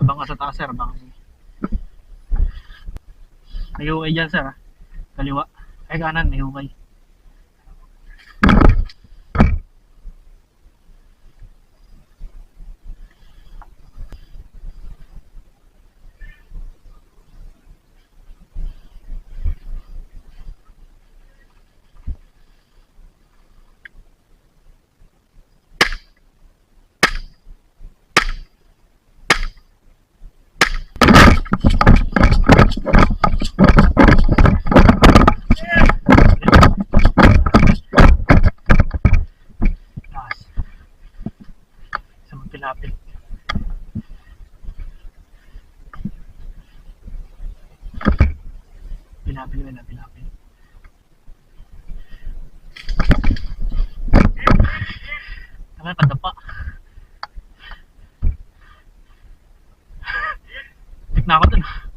ka sa taas, sir. Baka may... Hukay dyan, sir. ah. Kaliwa. Ay, kanan, may hukay. Taas. Magpilapit. Pinapil na, pinapil. Ano, padapa. Tik na ako dun.